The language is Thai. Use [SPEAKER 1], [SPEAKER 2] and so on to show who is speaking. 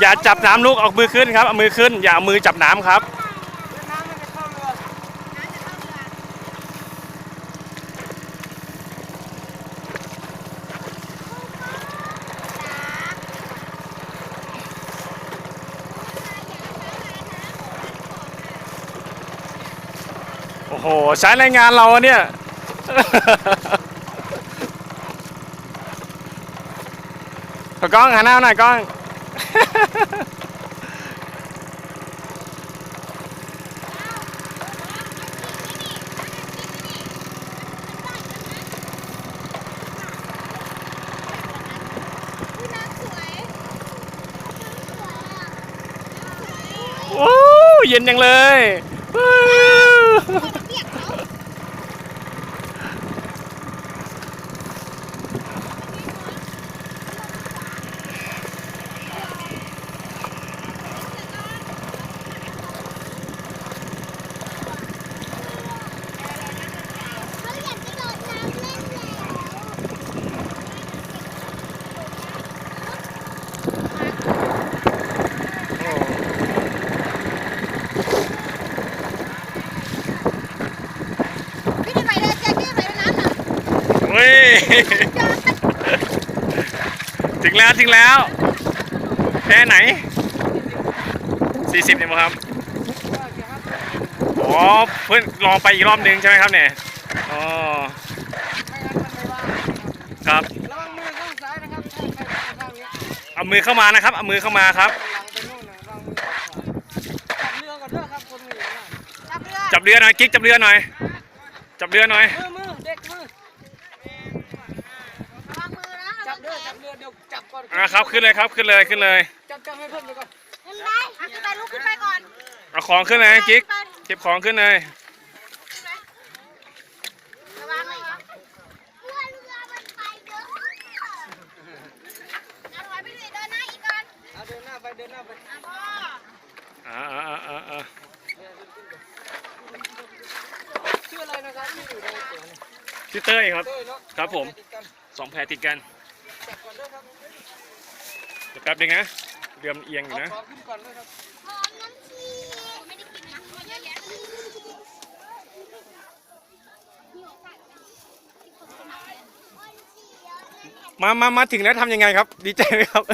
[SPEAKER 1] อย่าจับน้ำลูกเอามือขึ้นครับเอามือขึ้น อย่าเอามือจับน้ำครับ
[SPEAKER 2] น้ำมันจะเข้าเรือ
[SPEAKER 1] โอ้โห ใช้แรงงานเราอะเนี่ย กล้องหันหน้ามาหน่อยกล้อง โอ้เย็นจังเลยวู้
[SPEAKER 3] เขาอยากจะโดดน้ำเล่นแล้ว พี่จะไปเดินแจ็คพี่ไปในน้ำน่ะ
[SPEAKER 1] เฮ้ ย ถึงแล้วถึงแล้วแค่ไหน 40เนี่ยมั้งครับอ๋อเพื่อนลองไปอีกรอบนึงใช่ไหมครับเนี่ยอ๋อ
[SPEAKER 2] ครับ
[SPEAKER 1] ระ
[SPEAKER 2] วังมือข้างซ้ายนะครับ
[SPEAKER 1] เอามือเข้ามานะครับเอามือเข้ามาครับ
[SPEAKER 2] จับเรือก่อนเด้อครับคนมืออย่างนั้น
[SPEAKER 3] จับเรือ
[SPEAKER 1] จับเรือหน่อยกิ๊กจับเรือหน่อย จับเรือหน่อย
[SPEAKER 2] มือมือเด็กมือ
[SPEAKER 3] ระวังมือนะ
[SPEAKER 2] จับเรือจับเรือเดี๋ยวจับก่อน
[SPEAKER 1] อ่าครับขึ้นเลยครับขึ้นเลยขึ้นเลย
[SPEAKER 2] จับจับให้เพื่อนเดี๋ยวก่อน
[SPEAKER 3] ขึ้นไปอะขึ้นไปลุกขึ้นไปก่อน
[SPEAKER 1] เอาของขึ้นเลยกิ๊กเก็บของขึ้นเลย
[SPEAKER 3] ระวังระวังกลัวเรือมันไปเยอะเอาถอยไปเลยเดินหน้าอีกก่อน
[SPEAKER 2] เอาเดินหน้าไปเดินหน้าไป
[SPEAKER 3] อะพ่อ
[SPEAKER 1] อ่าอ่าอ่าอ่า
[SPEAKER 2] ชื่ออะไรนะครับที่อยู่ในตัวนี้
[SPEAKER 1] พี่เต้ยครับ
[SPEAKER 2] เต้ยเนาะ
[SPEAKER 1] ครับผม
[SPEAKER 2] ติดกัน
[SPEAKER 1] สองแพรติดกัน
[SPEAKER 2] จับก่อนเด้อครับ
[SPEAKER 1] เดี๋ยวแป๊บนึงนะเรือมันเอียงอยู่
[SPEAKER 2] เอา
[SPEAKER 1] นะ
[SPEAKER 2] ของขึ้นก่อนเด้อครับ
[SPEAKER 3] หอมน้ำชีไม่ได้กินนะขอเยอะแยะมีโอกาสที่คนสมัครเรียนอ้อนชีเยอะเลย
[SPEAKER 1] มามามาถึงแล้วทำยังไงครับ ดีใจไหมครับ